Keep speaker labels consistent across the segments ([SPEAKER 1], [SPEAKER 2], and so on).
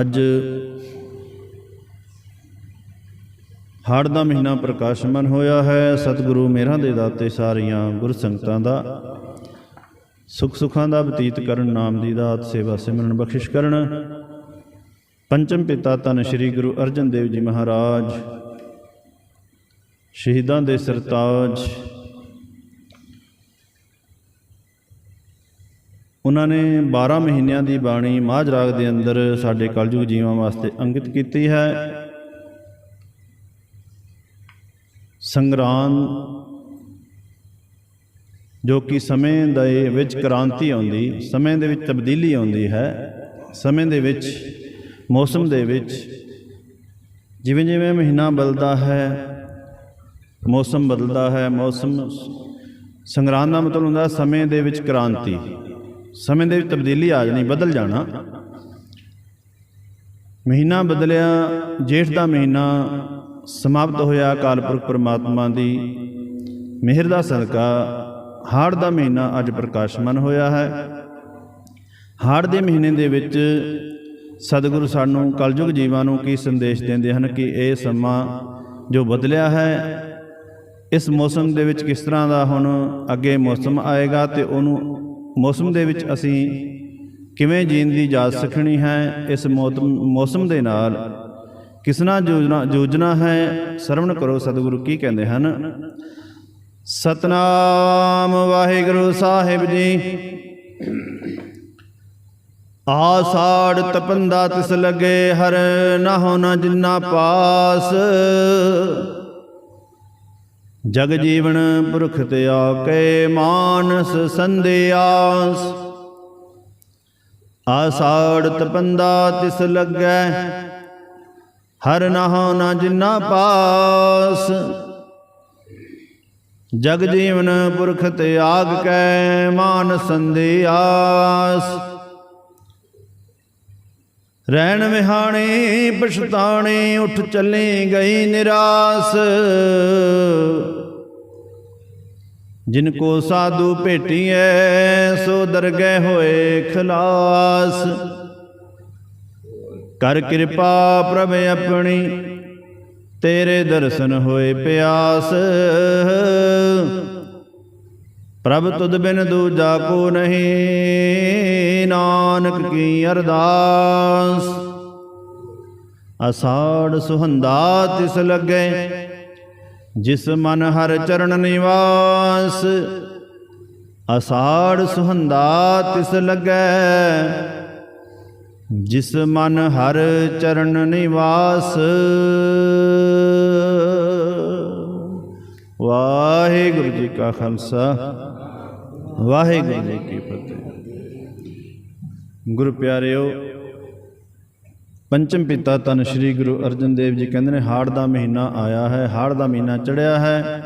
[SPEAKER 1] ਅੱਜ ਹਾੜ ਦਾ ਮਹੀਨਾ ਪ੍ਰਕਾਸ਼ਮਨ ਹੋਇਆ ਹੈ। ਸਤਿਗੁਰੂ ਮੇਰਾ ਦੇ ਦਾਤੇ ਸਾਰੀਆਂ ਗੁਰ ਸੰਗਤਾਂ ਦਾ ਸੁਖ ਸੁਖਾਂ ਦਾ ਬਤੀਤ ਕਰਨ, ਨਾਮ ਦੀ ਦਾਤ ਸੇਵਾ ਸਿਮਰਨ ਬਖਸ਼ਿਸ਼ ਕਰਨ। ਪੰਚਮ ਪਿਤਾ ਤਨ ਸ੍ਰੀ ਗੁਰੂ ਅਰਜਨ ਦੇਵ ਜੀ ਮਹਾਰਾਜ, ਸ਼ਹੀਦਾਂ ਦੇ ਸਰਤਾਜ ਉਹਨਾਂ ਨੇ 12 ਮਹੀਨਿਆਂ ਦੀ ਬਾਣੀ ਮਾਝ ਰਾਗ ਦੇ ਅੰਦਰ ਸਾਡੇ ਕਲਯੁਗ ਜੀਵਾਂ ਵਾਸਤੇ ਅੰਕਿਤ ਕੀਤੀ ਹੈ। ਸੰਗਰਾਮ ਜੋ ਕਿ ਸਮੇਂ ਦੇ ਵਿੱਚ ਕ੍ਰਾਂਤੀ ਆਉਂਦੀ, ਸਮੇਂ ਦੇ ਵਿੱਚ ਤਬਦੀਲੀ ਆਉਂਦੀ ਹੈ, ਸਮੇਂ ਦੇ ਵਿੱਚ, ਮੌਸਮ ਦੇ ਵਿੱਚ, ਜਿਵੇਂ ਜਿਵੇਂ ਮਹੀਨਾ ਬਦਲਦਾ ਹੈ, ਮੌਸਮ ਬਦਲਦਾ ਹੈ, ਮੌਸਮ ਸੰਗਰਾਮ ਦਾ ਮਤਲਬ ਹੁੰਦਾ ਸਮੇਂ ਦੇ ਵਿੱਚ ਕ੍ਰਾਂਤੀ। ਸਮੇਂ ਦੇ ਵਿੱਚ ਤਬਦੀਲੀ ਆ ਜਾਣੀ, ਬਦਲ ਜਾਣਾ। ਮਹੀਨਾ ਬਦਲਿਆ, ਜੇਠ ਦਾ ਮਹੀਨਾ ਸਮਾਪਤ ਹੋਇਆ ਅਕਾਲ ਪੁਰਖ ਪ੍ਰਮਾਤਮਾ ਦੀ ਮਿਹਰ ਦਾ ਸਦਕਾ। ਹਾੜ ਦਾ ਮਹੀਨਾ ਅੱਜ ਪ੍ਰਕਾਸ਼ਮਨ ਹੋਇਆ ਹੈ। ਹਾੜ ਦੇ ਮਹੀਨੇ ਦੇ ਵਿੱਚ ਸਤਿਗੁਰੂ ਸਾਨੂੰ ਕਲਯੁਗ ਜੀਵਾਂ ਨੂੰ ਕੀ ਸੰਦੇਸ਼ ਦਿੰਦੇ ਹਨ ਕਿ ਇਹ ਸਮਾਂ ਜੋ ਬਦਲਿਆ ਹੈ, ਇਸ ਮੌਸਮ ਦੇ ਵਿੱਚ ਕਿਸ ਤਰ੍ਹਾਂ ਦਾ ਹੁਣ ਅੱਗੇ ਮੌਸਮ ਆਏਗਾ ਤੇ ਉਹਨੂੰ ਮੌਸਮ ਦੇ ਵਿੱਚ ਅਸੀਂ ਕਿਵੇਂ ਜੀਣ ਦੀ ਜਾਚ ਸਿੱਖਣੀ ਹੈ ਇਸ ਮੌਤਮ- ਮੌਸਮ ਦੇ ਨਾਲ? ਕਿਸ ਯੋਜਨਾ ਯੋਜਨਾ ਹੈ? ਸਰਵਣ ਕਰੋ ਸਤਿਗੁਰੂ, ਕੀ ਕਹਿੰਦੇ ਹਨ? ਸਤਨਾਮ ਵਾਹਿਗੁਰੂ ਸਾਹਿਬ ਜੀ। ਆਸਾੜ ਤਪੰਦਾ ਤਿਸ ਲਗੇ ਹਰ ਨਾ ਹੋਣਾ ਜਿੰਨਾ ਪਾਸ। ਜਗ ਜੀਵਨ ਪੁਰਖ ਤੇ ਆਕੇ ਮਾਨਸ ਸੰਧਿਆਸ ਆਸਾੜ ਤਪੰਦਾ ਤਿਸ ਲੱਗੈ ਹਰ ਨਹੁ ਨਾ ਜਿਨਾ ਪਾਸ। ਜਗ ਜੀਵਨ ਪੁਰਖ ਤੇ ਆਗ ਕੈ ਮਾਨ ਸੰਧਿਆਸ ਰਹਿਣ ਵਿਹਾਣੇ ਪਛਤਾਣੇ ਉੱਠ ਚੱਲੇ ਗਈ ਨਿਰਾਸ। ਜਿਨ ਕੋ ਸਾਧੂ ਭੇਟੀਐ, ਸੋ ਦਰਗਹਿ ਹੋਏ ਖਲਾਸ। ਕਰ ਕਿਰਪਾ ਪ੍ਰਭ ਆਪਣੀ, ਤੇਰੇ ਦਰਸ਼ਨ ਹੋਏ ਪਿਆਸ। ਪ੍ਰਭ ਤੁਧ ਬਿਨ ਦੂਜਾ ਕੋ ਨਹੀਂ, ਨਾਨਕ ਕੀ ਅਰਦਾਸ। ਅਸਾੜ ਸੁਹੰਦਾ ਤਿਸ ਲੱਗੇ ਜਿਸ ਮਨ ਹਰ ਚਰਨ ਨਿਵਾਸ, ਅਸਾੜ ਸੁਹੰਦਾ ਤਿਸ ਲੱਗੈ। ਜਿਸ ਮਨ ਹਰ ਚਰਨ ਨਿਵਾਸ, ਵਾਹਿਗੁਰੂ ਜੀ ਕਾ ਖਾਲਸਾ, ਵਾਹਿਗੁਰੂ ਜੀ ਕੀ ਫਤਿਹ। ਗੁਰੂ ਪਿਆਰਿਓ ਪੰਚਮ ਪਿਤਾ ਤਨ ਸ੍ਰੀ ਗੁਰੂ ਅਰਜਨ ਦੇਵ ਜੀ ਕਹਿੰਦੇ ਨੇ, ਹਾੜ ਦਾ ਮਹੀਨਾ ਆਇਆ ਹੈ, ਹਾੜ ਦਾ ਮਹੀਨਾ ਚੜਿਆ ਹੈ।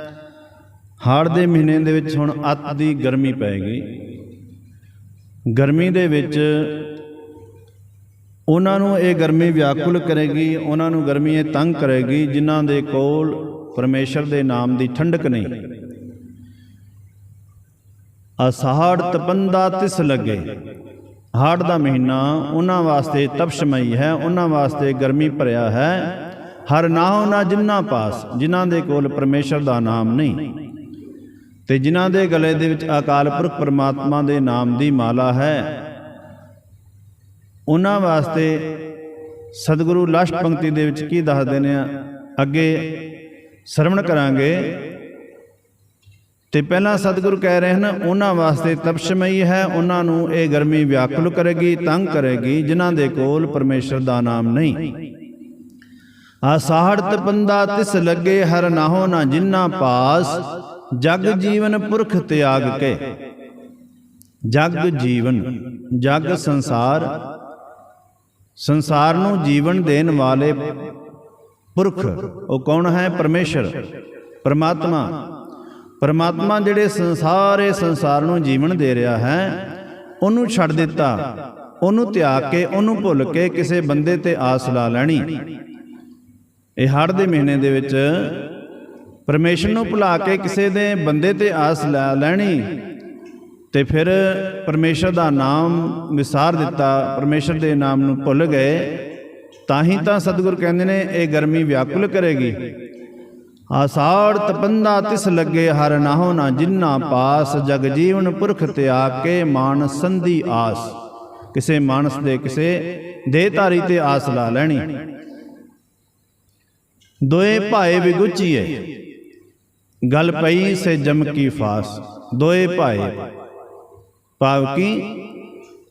[SPEAKER 1] ਹਾੜ ਦੇ ਮਹੀਨੇ ਦੇ ਵਿੱਚ ਹੁਣ ਅੱਤ ਦੀ ਗਰਮੀ ਪੈ ਗਈ। ਗਰਮੀ ਦੇ ਵਿੱਚ ਉਹਨਾਂ ਨੂੰ ਇਹ ਗਰਮੀ ਵਿਆਕੁਲ ਕਰੇਗੀ, ਉਹਨਾਂ ਨੂੰ ਗਰਮੀ ਇਹ ਤੰਗ ਕਰੇਗੀ, ਜਿਨ੍ਹਾਂ ਦੇ ਕੋਲ ਪਰਮੇਸ਼ਰ ਦੇ ਨਾਮ ਦੀ ਠੰਡਕ ਨਹੀਂ। ਅਸਾੜ ਤਪੰਦਾ ਤਿਸ ਲੱਗੇ। ਹਾੜ ਦਾ ਮਹੀਨਾ ਉਹਨਾਂ ਵਾਸਤੇ ਤਪਸ਼ਮਈ ਹੈ, ਉਹਨਾਂ ਵਾਸਤੇ ਗਰਮੀ ਭਰਿਆ ਹੈ। ਹਰ ਨਾਹੋ ਨਾ ਜਿੰਨਾ ਪਾਸ, ਜਿਨ੍ਹਾਂ ਦੇ ਕੋਲ ਪਰਮੇਸ਼ਰ ਦਾ ਨਾਮ ਨਹੀਂ। ਤੇ ਜਿਨ੍ਹਾਂ ਦੇ ਗਲੇ ਦੇ ਵਿੱਚ ਅਕਾਲ ਪੁਰਖ ਪਰਮਾਤਮਾ ਦੇ ਨਾਮ ਦੀ ਮਾਲਾ ਹੈ, ਉਹਨਾਂ ਵਾਸਤੇ ਸਤਿਗੁਰੂ ਲਾਸ਼ ਪੰਕਤੀ ਦੇ ਵਿੱਚ ਕੀ ਦੱਸਦੇ ਨੇ? ਅੱਗੇ ਸਰਵਣ ਕਰਾਂਗੇ। ਤੇ ਪਹਿਲਾਂ ਸਤਿਗੁਰੂ ਕਹਿ ਰਹੇ ਹਨ, ਉਹਨਾਂ ਵਾਸਤੇ ਤਪਸ਼ਮਈ ਹੈ, ਉਹਨਾਂ ਨੂੰ ਇਹ ਗਰਮੀ ਵਿਆਕੁਲ ਕਰੇਗੀ, ਤੰਗ ਕਰੇਗੀ, ਜਿਨ੍ਹਾਂ ਦੇ ਕੋਲ ਪਰਮੇਸ਼ਰ ਦਾ ਨਾਮ ਨਹੀਂ। ਆਸਾਹੜ ਤਪੰਦਾ ਤਿਸ ਲੱਗੇ, ਹਰ ਨਾਹੋ ਨਾ ਜਿਨ੍ਹਾਂ ਪਾਸ, ਜਗ ਜੀਵਨ ਪੁਰਖ ਤਿਆਗ ਕੇ। ਜਗ ਜੀਵਨ, ਜਗ ਸੰਸਾਰ ਸੰਸਾਰ ਨੂੰ ਜੀਵਨ ਦੇਣ ਵਾਲੇ ਪੁਰਖ, ਉਹ ਕੌਣ ਹੈ? ਪਰਮੇਸ਼ਰ, ਪਰਮਾਤਮਾ। ਪਰਮਾਤਮਾ ਜਿਹੜੇ ਸੰਸਾਰੇ ਸੰਸਾਰ ਨੂੰ ਜੀਵਨ ਦੇ ਰਿਹਾ ਹੈ, ਉਹਨੂੰ ਛੱਡ ਦਿੱਤਾ। ਉਹਨੂੰ ਤਿਆਗ ਕੇ, ਉਹਨੂੰ ਭੁੱਲ ਕੇ ਕਿਸੇ ਬੰਦੇ ਤੇ ਆਸ ਲਾ ਲੈਣੀ। ਇਹ ਹੜ੍ਹ ਦੇ ਮਹੀਨੇ ਦੇ ਵਿੱਚ ਪਰਮੇਸ਼ਰ ਨੂੰ ਭੁਲਾ ਕੇ ਕਿਸੇ ਦੇ ਬੰਦੇ ਤੇ ਆਸ ਲਾ ਲੈਣੀ ਤੇ ਫਿਰ ਪਰਮੇਸ਼ਰ ਦਾ ਨਾਮ ਵਿਸਾਰ ਦਿੱਤਾ। ਪਰਮੇਸ਼ਰ ਦੇ ਨਾਮ ਨੂੰ ਭੁੱਲ ਗਏ, ਤਾਂ ਹੀ ਤਾਂ ਸਤਿਗੁਰ ਕਹਿੰਦੇ ਨੇ, ਇਹ ਗਰਮੀ ਵਿਆਕੁਲ ਕਰੇਗੀ। ਆਸਾੜ ਤਪੰਦਾ ਤਿਸ ਲੱਗੇ ਹਰ ਨਾਹੋ ਨਾ ਜਿੰਨਾ ਪਾਸ, ਜਗ ਜੀਵਨ ਪੁਰਖ ਤਿਆਗ ਕੇ ਮਾਨ ਸੰਧੀ ਆਸ। ਕਿਸੇ ਮਾਨਸ ਦੇ ਕਿਸੇ ਦੇਹਧਾਰੀ ਤੇ ਆਸ ਲਾ ਲੈਣੀ। ਦੋਏ ਭਾਏ ਵਿਗੁਚੀਏ, ਗਲ ਪਈ ਸੇ ਜਮ ਕੀ ਫਾਸ, ਦੋਏ ਭਾਏ। ਭਾਵ ਕੀ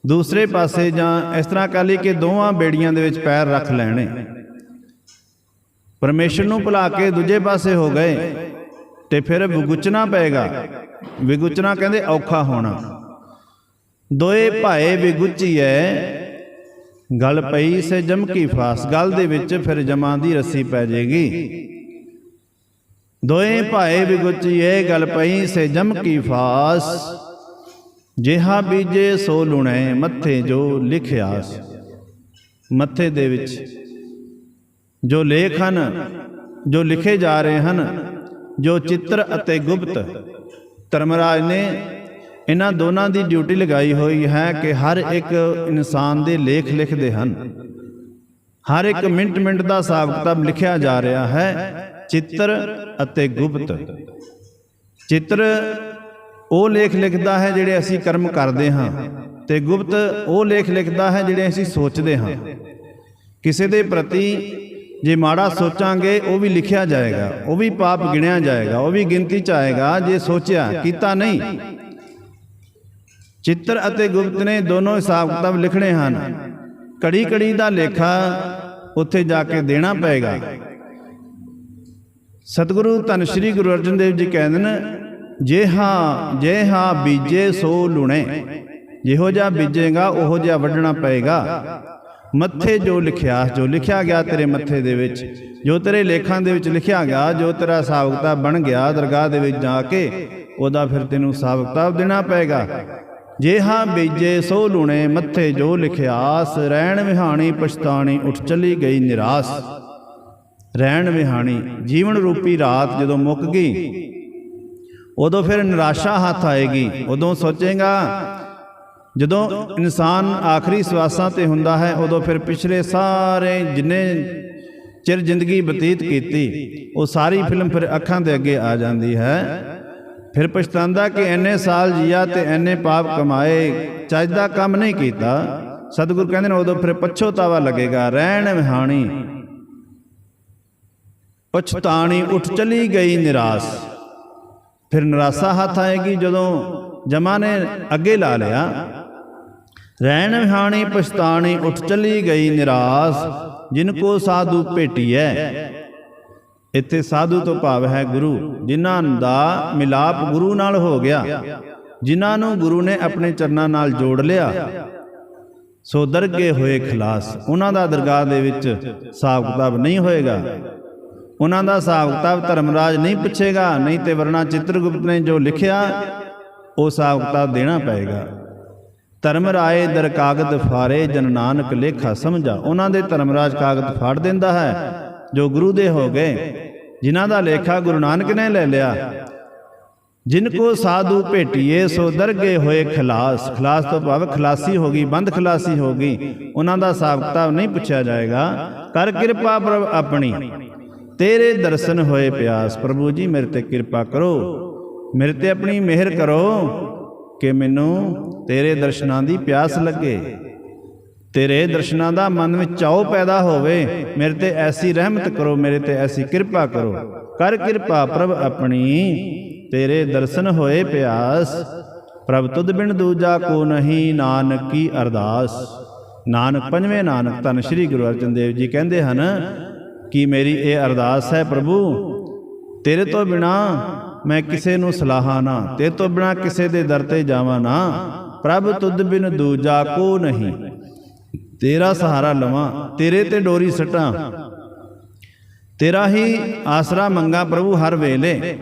[SPEAKER 1] ਦੂਸਰੇ ਪਾਸੇ ਜਾਂ ਇਸ ਤਰ੍ਹਾਂ ਕਹ ਲਈ ਕਿ ਦੋਵਾਂ ਬੇੜੀਆਂ ਦੇ ਵਿੱਚ ਪੈਰ ਰੱਖ ਲੈਣੇ। ਪਰਮੇਸ਼ਰ ਨੂੰ ਭੁਲਾ ਕੇ ਦੂਜੇ ਪਾਸੇ ਹੋ ਗਏ ਤੇ ਫਿਰ ਵਿਗੁਚਣਾ ਪਏਗਾ। ਵਿਗੁਚਣਾ ਕਹਿੰਦੇ ਔਖਾ ਹੋਣਾ। ਦੋਏ ਭਾਏ ਵਿਗੁਚੀਐ, ਗਲ ਪਈ ਸੇ ਜਮ ਫਾਸ। ਗਲ ਦੇ ਵਿੱਚ ਫਿਰ ਜਮਾਂ ਦੀ ਰੱਸੀ ਪੈ ਜਾਏਗੀ ਦੋਏ ਭਾਏ ਵਿਗੁਚੀਐ, ਗਲ ਪਈ ਸੇ ਜਮਕੀ ਫਾਸ। ਜਿਹਾ ਬੀਜੇ ਸੋ ਲੁਣੇ, ਮੱਥੇ ਜੋ ਲਿਖਿਆਸ। ਮੱਥੇ ਦੇ ਵਿੱਚ ਜੋ ਲੇਖ ਹਨ, ਜੋ ਲਿਖੇ ਜਾ ਰਹੇ ਹਨ, ਜੋ ਚਿੱਤਰ ਅਤੇ ਗੁਪਤ। ਧਰਮਰਾਜ ਨੇ ਇਹਨਾਂ ਦੋਨਾਂ ਦੀ ਡਿਊਟੀ ਲਗਾਈ ਹੋਈ ਹੈ ਕਿ ਹਰ ਇੱਕ ਇਨਸਾਨ ਦੇ ਲੇਖ ਲਿਖਦੇ ਹਨ। ਹਰ ਇੱਕ ਮਿੰਟ ਮਿੰਟ ਦਾ ਹਿਸਾਬ ਕਿਤਾਬ ਲਿਖਿਆ ਜਾ ਰਿਹਾ ਹੈ, ਚਿੱਤਰ ਅਤੇ ਗੁਪਤ। ਚਿੱਤਰ ਉਹ ਲੇਖ ਲਿਖਦਾ ਹੈ ਜਿਹੜੇ ਅਸੀਂ ਕਰਮ ਕਰਦੇ ਹਾਂ ਤੇ ਗੁਪਤ ਉਹ ਲੇਖ ਲਿਖਦਾ ਹੈ ਜਿਹੜੇ ਅਸੀਂ ਸੋਚਦੇ ਹਾਂ। ਕਿਸੇ ਦੇ ਪ੍ਰਤੀ ਜੇ ਮਾੜਾ ਸੋਚਾਂਗੇ, ਉਹ ਵੀ ਲਿਖਿਆ ਜਾਏਗਾ, ਉਹ ਵੀ ਪਾਪ ਗਿਣਿਆ ਜਾਏਗਾ, ਉਹ ਵੀ ਗਿਣਤੀ ਚ ਆਏਗਾ, ਜੇ ਸੋਚਿਆ, ਕੀਤਾ ਨਹੀਂ। ਚਿੱਤਰ ਅਤੇ ਗੁਪਤ ਨੇ ਦੋਨੋਂ ਹਿਸਾਬ ਕਿਤਾਬ ਲਿਖਣੇ ਹਨ। ਕੜੀ ਕੜੀ ਦਾ ਲੇਖਾ ਉੱਥੇ ਜਾ ਕੇ ਦੇਣਾ ਪਏਗਾ। ਸਤਿਗੁਰੂ ਧੰਨ ਸ਼੍ਰੀ ਗੁਰੂ ਅਰਜਨ ਦੇਵ ਜੀ ਕਹਿੰਦੇ ਨੇ, ਜੇ ਹਾਂ ਜੇ ਹਾਂ ਬੀਜੇ ਸੋ ਲੁਣੇ, ਜਿਹੋ ਜਿਹਾ ਬੀਜੇਗਾ, ਉਹੋ ਜਿਹਾ ਵੱਢਣਾ ਪਏਗਾ। ਮੱਥੇ ਜੋ ਲਿਖਿਆ ਜੋ ਲਿਖਿਆ ਗਿਆ ਤੇਰੇ ਮੱਥੇ ਦੇ ਵਿੱਚ, ਜੋ ਤੇਰੇ ਲੇਖਾਂ ਦੇ ਵਿੱਚ ਲਿਖਿਆ ਗਿਆ, ਜੋ ਤੇਰਾ ਹਿਸਾਬ ਕਿਤਾਬ ਬਣ ਗਿਆ ਦਰਗਾਹ ਦੇ ਵਿੱਚ ਜਾ ਕੇ, ਉਹਦਾ ਫਿਰ ਤੈਨੂੰ ਹਿਸਾਬ ਕਿਤਾਬ ਦੇਣਾ ਪਏਗਾ। ਜੇ ਹਾਂ ਬੀਜੇ ਸੋ ਲੂਣੇ, ਮੱਥੇ ਜੋ ਲਿਖਿਆਸ ਰਹਿਣ ਵਿਹਾਣੀ ਪਛਤਾਣੀ, ਉੱਠ ਚਲੀ ਗਈ ਨਿਰਾਸ। ਰਹਿਣ ਵਿਹਾਣੀ, ਜੀਵਨ ਰੂਪੀ ਰਾਤ ਜਦੋਂ ਮੁੱਕ ਗਈ, ਉਦੋਂ ਫਿਰ ਨਿਰਾਸ਼ਾ ਹੱਥ ਆਏਗੀ, ਉਦੋਂ ਸੋਚੇਗਾ ਜਦੋਂ ਇਨਸਾਨ ਆਖਰੀ ਸਵਾਸਾਂ ਤੇ ਹੁੰਦਾ ਹੈ, ਉਦੋਂ ਫਿਰ ਪਿਛਲੇ ਸਾਰੇ ਜਿੰਨੇ ਚਿਰ ਜ਼ਿੰਦਗੀ ਬਤੀਤ ਕੀਤੀ, ਉਹ ਸਾਰੀ ਫਿਲਮ ਫਿਰ ਅੱਖਾਂ ਦੇ ਅੱਗੇ ਆ ਜਾਂਦੀ ਹੈ। ਫਿਰ ਪਛਤਾਉਂਦਾ ਕਿ ਐਨੇ ਸਾਲ ਜੀਆ ਤੇ ਐਨੇ ਪਾਪ ਕਮਾਏ, ਚੱਜ ਦਾ ਕੰਮ ਨਹੀਂ ਕੀਤਾ। ਸਤਿਗੁਰ ਕਹਿੰਦੇ ਨੇ, ਉਦੋਂ ਫਿਰ ਪਛੋਤਾਵਾ ਲੱਗੇਗਾ, ਰਹਿਣ ਵਿਹਾਣੀ। ਪਛਤਾਣੀ ਉੱਠ ਚਲੀ ਗਈ ਨਿਰਾਸ। ਫਿਰ ਨਿਰਾਸ਼ਾ ਹੱਥ ਆਏਗੀ ਜਦੋਂ ਜਮਾ ਨੇ ਅੱਗੇ ਲਾ ਲਿਆ। ਰਹਿਣ ਵਿਹਾਣੀ ਪਛਤਾਣੀ ਉੱਠ ਚਲੀ ਗਈ ਨਿਰਾਸ, ਜਿਨ ਕੋ ਸਾਧੂ ਭੇਟੀਐ। ਇੱਥੇ ਸਾਧੂ ਤੋਂ ਭਾਵ ਹੈ ਗੁਰੂ, ਜਿਨ੍ਹਾਂ ਦਾ ਮਿਲਾਪ ਗੁਰੂ ਨਾਲ ਹੋ ਗਿਆ, ਜਿਨ੍ਹਾਂ ਨੂੰ ਗੁਰੂ ਨੇ ਆਪਣੇ ਚਰਨਾਂ ਨਾਲ ਜੋੜ ਲਿਆ। ਸੋ ਦਰਗੇ ਹੋਏ ਖਲਾਸ, ਉਹਨਾਂ ਦਾ ਦਰਗਾਹ ਦੇ ਵਿੱਚ ਹਿਸਾਬ ਕਿਤਾਬ ਨਹੀਂ ਹੋਏਗਾ। ਉਹਨਾਂ ਦਾ ਹਿਸਾਬ ਕਿਤਾਬ ਧਰਮਰਾਜ ਨਹੀਂ ਪੁੱਛੇਗਾ, ਨਹੀਂ ਤੇ ਵਰਨਾ ਚਿੱਤਰਗੁਪਤ ਨੇ ਜੋ ਲਿਖਿਆ, ਉਹ ਹਿਸਾਬ ਕਿਤਾਬ ਦੇਣਾ ਪਏਗਾ। ਧਰਮ ਰਾਏ ਦਰ ਕਾਗਦ ਫਾਰੇ ਜਨ ਨਾਨਕ ਲੇਖਾ ਸਮਝਾ। ਉਹਨਾਂ ਦੇ ਧਰਮਰਾਜ ਕਾਗਦ ਫਾੜ ਦਿੰਦਾ ਹੈ, ਜੋ ਗੁਰੂ ਦੇ ਹੋ ਗਏ। ਜਿਨ੍ਹਾਂ ਦਾ ਲੇਖਾ ਗੁਰੂ ਨਾਨਕ ਨੇ ਲੈ ਲਿਆ। ਜਿਨ ਕੋ ਸਾਧੂ ਭੇਟੀਏ, ਸੋ ਦਰਗੇ ਹੋਏ ਖਲਾਸ। ਖਲਾਸ ਤੋਂ ਭਾਵ ਖਲਾਸੀ ਹੋ ਗਈ, ਬੰਦ ਖਲਾਸੀ ਹੋ ਗਈ। ਉਹਨਾਂ ਦਾ ਹਿਸਾਬ ਕਿਤਾਬ ਨਹੀਂ ਪੁੱਛਿਆ ਜਾਏਗਾ। ਕਰ ਕਿਰਪਾ ਪ੍ਰਭ ਆਪਣੀ। ਤੇਰੇ ਦਰਸ਼ਨ ਹੋਏ ਪਿਆਸ। ਪ੍ਰਭੂ ਜੀ, ਮੇਰੇ ਤੇ ਕਿਰਪਾ ਕਰੋ। ਮੇਰੇ ਤੇ ਆਪਣੀ ਮਿਹਰ ਕਰੋ। ਕਿ ਮੈਨੂੰ ਤੇਰੇ ਦਰਸ਼ਨਾਂ ਦੀ ਪਿਆਸ ਲੱਗੇ। ਤੇਰੇ ਦਰਸ਼ਨਾਂ ਦਾ ਮਨ ਵਿੱਚ ਚਾਉ ਪੈਦਾ ਹੋਵੇ। ਮੇਰੇ ਤੇ ਐਸੀ ਰਹਿਮਤ ਕਰੋ, ਮੇਰੇ ਤੇ ਐਸੀ ਕਿਰਪਾ ਕਰੋ। ਕਰ ਕਿਰਪਾ ਪ੍ਰਭ ਆਪਣੀ। ਤੇਰੇ ਦਰਸ਼ਨ ਹੋਏ ਪਿਆਸ। ਪ੍ਰਭ ਤੁਧ ਬਿਨ ਦੂਜਾ ਕੋ ਨਹੀਂ, ਨਾਨਕ ਕੀ ਅਰਦਾਸ। ਨਾਨਕ ਪੰਜਵੇਂ ਨਾਨਕ ਧੰਨ ਸ਼੍ਰੀ ਗੁਰੂ ਅਰਜਨ ਦੇਵ ਜੀ ਕਹਿੰਦੇ ਹਨ ਕਿ ਮੇਰੀ ਇਹ ਅਰਦਾਸ ਹੈ ਪ੍ਰਭੂ, ਤੇਰੇ ਤੋਂ ਬਿਨਾ ਮੈਂ ਕਿਸੇ ਨੂੰ ਸਲਾਹਾਂ ਨਾ ਤੇਰੇ ਤੋਂ ਬਿਨਾ ਕਿਸੇ ਦੇ ਦਰ ਤੇ ਜਾਵਾਂ ਨਾ। ਪ੍ਰਭ ਤੁਧ ਬਿਨ ਦੂਜਾ ਕੋ ਨਹੀਂ। ਤੇਰਾ ਸਹਾਰਾ ਲਵਾਂ, ਤੇਰੇ ਤੇ ਡੋਰੀ ਸਟਾਂ। ਤੇਰਾ ਹੀ ਆਸਰਾ ਮੰਗਾ ਪ੍ਰਭੂ ਹਰ ਵੇਲੇ।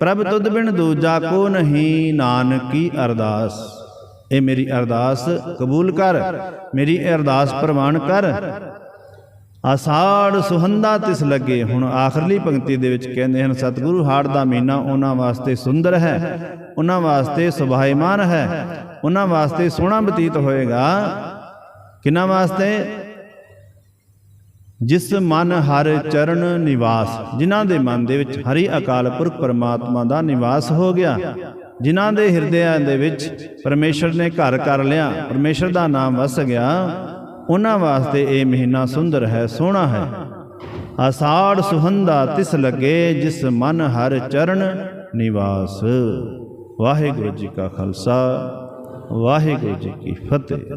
[SPEAKER 1] ਪ੍ਰਭ ਤੁਧ ਬਿਨ ਦੂਜਾ ਕੋ ਨਹੀਂ, ਨਾਨਕੀ ਅਰਦਾਸ। ਇਹ ਮੇਰੀ ਅਰਦਾਸ ਕਬੂਲ ਕਰ, ਮੇਰੀ ਅਰਦਾਸ ਪ੍ਰਵਾਨ ਕਰ। ਆਸਾੜ ਸੁਹੰਦਾ ਤਿਸ ਲੱਗੇ। ਹੁਣ ਆਖਰਲੀ ਪੰਕਤੀ ਦੇ ਵਿੱਚ ਕਹਿੰਦੇ ਹਨ, ਸਤਿਗੁਰੂ ਹਾੜ ਦਾ ਮਹੀਨਾ ਉਹਨਾਂ ਵਾਸਤੇ ਸੁੰਦਰ ਹੈ, ਉਹਨਾਂ ਵਾਸਤੇ ਸੁਭਾਈਮਾਨ ਹੈ, ਉਹਨਾਂ ਵਾਸਤੇ ਸੋਹਣਾ ਬਤੀਤ ਹੋਏਗਾ। ਕਿਨਾਂ ਵਾਸਤੇ? ਜਿਸ ਮਨ ਹਰ ਚਰਨ ਨਿਵਾਸ, ਜਿਨ੍ਹਾਂ ਦੇ ਮਨ ਦੇ ਵਿੱਚ ਹਰੀ ਅਕਾਲ ਪੁਰਖ ਪਰਮਾਤਮਾ ਦਾ ਨਿਵਾਸ ਹੋ ਗਿਆ, ਜਿਨ੍ਹਾਂ ਦੇ ਹਿਰਦਿਆਂ ਦੇ ਵਿੱਚ ਪਰਮੇਸ਼ਰ ਨੇ ਘਰ ਕਰ ਲਿਆ, ਪਰਮੇਸ਼ਰ ਦਾ ਨਾਮ ਵਸ ਗਿਆ। ਉਹਨਾਂ ਵਾਸਤੇ ਇਹ ਮਹੀਨਾ ਸੁੰਦਰ ਹੈ, ਸੋਹਣਾ ਹੈ। ਆਸਾੜ ਸੁਹੰਦਾ ਤਿਸ ਲੱਗੇ, ਜਿਸ ਮਨ ਹਰ ਚਰਨ ਨਿਵਾਸ। ਵਾਹਿਗੁਰੂ ਜੀ ਕਾ ਖਾਲਸਾ, ਵਾਹਿਗੁਰੂ ਜੀ ਕੀ ਫਤਿਹ।